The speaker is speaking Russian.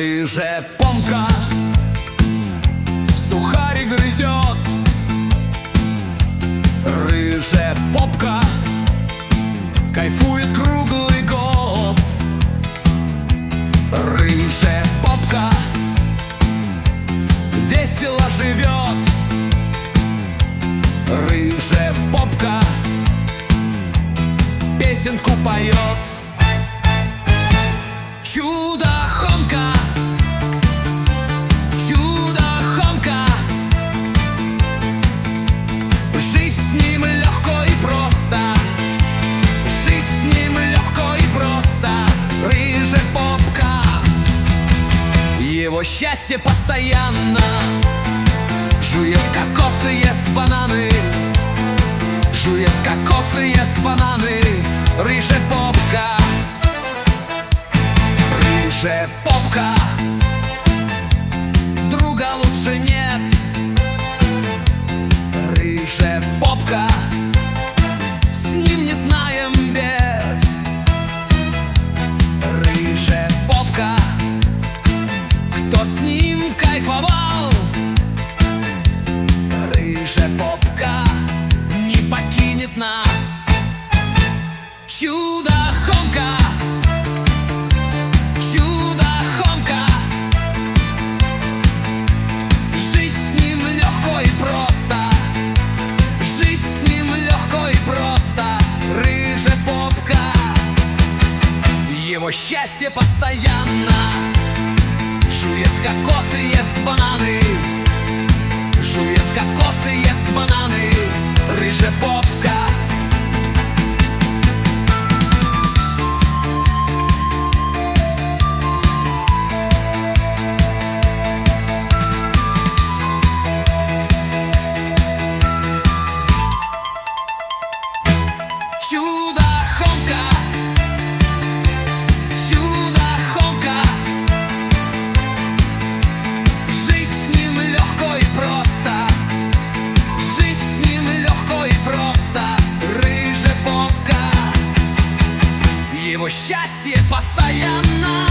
Рыжая помка. Сухарик грызет. Рыжая попка. Кайфует круглый год. Рыжая попка. Весело живет. Рыжая попка. Песенку поет. Чудо-хомка Его счастье постоянно. Жует кокосы, ест бананы. Жует кокосы, ест бананы. Рыжая Рыжая попка Не покинет нас. Чудо-хомка. Жить с ним легко и просто Жить с ним легко и просто. Рыжая попка Его счастье постоянно. Жует кокосы, ест бананы кокосы, ест бананы Рыжая попка счастье постоянно.